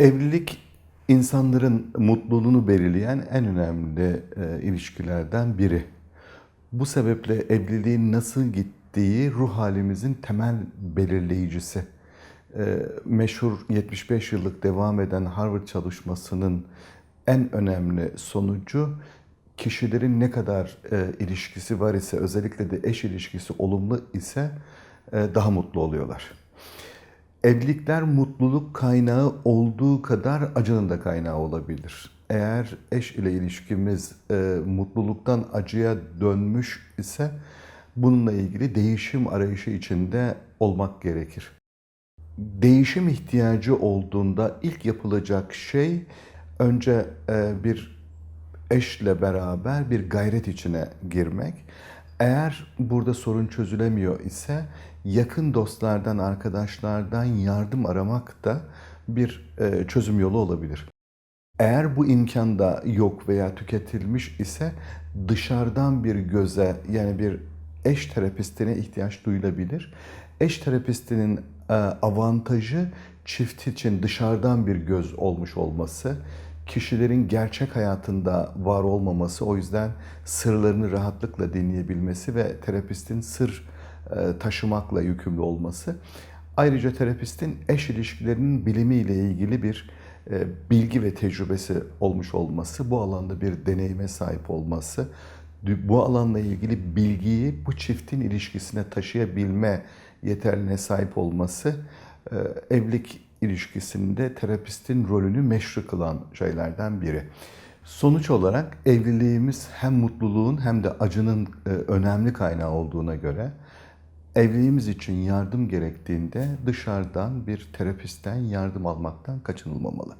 Evlilik insanların mutluluğunu belirleyen en önemli e, ilişkilerden biri. Bu sebeple evliliğin nasıl gittiği ruh halimizin temel belirleyicisi. E, meşhur 75 yıllık devam eden Harvard çalışmasının en önemli sonucu kişilerin ne kadar e, ilişkisi var ise özellikle de eş ilişkisi olumlu ise e, daha mutlu oluyorlar. Evlilikler mutluluk kaynağı olduğu kadar acının da kaynağı olabilir. Eğer eş ile ilişkimiz e, mutluluktan acıya dönmüş ise bununla ilgili değişim arayışı içinde olmak gerekir. Değişim ihtiyacı olduğunda ilk yapılacak şey önce e, bir eşle beraber bir gayret içine girmek. Eğer burada sorun çözülemiyor ise yakın dostlardan, arkadaşlardan yardım aramak da bir e, çözüm yolu olabilir. Eğer bu imkan da yok veya tüketilmiş ise dışarıdan bir göze yani bir eş terapistine ihtiyaç duyulabilir. Eş terapistinin e, avantajı çift için dışarıdan bir göz olmuş olması, kişilerin gerçek hayatında var olmaması, o yüzden sırlarını rahatlıkla dinleyebilmesi ve terapistin sır e, taşımakla yükümlü olması. Ayrıca terapistin eş ilişkilerinin bilimiyle ilgili bir e, bilgi ve tecrübesi olmuş olması, bu alanda bir deneyime sahip olması, bu alanla ilgili bilgiyi bu çiftin ilişkisine taşıyabilme yeterliğine sahip olması e, evlilik ilişkisinde terapistin rolünü meşru kılan şeylerden biri. Sonuç olarak evliliğimiz hem mutluluğun hem de acının e, önemli kaynağı olduğuna göre evliliğimiz için yardım gerektiğinde dışarıdan bir terapistten yardım almaktan kaçınılmamalı.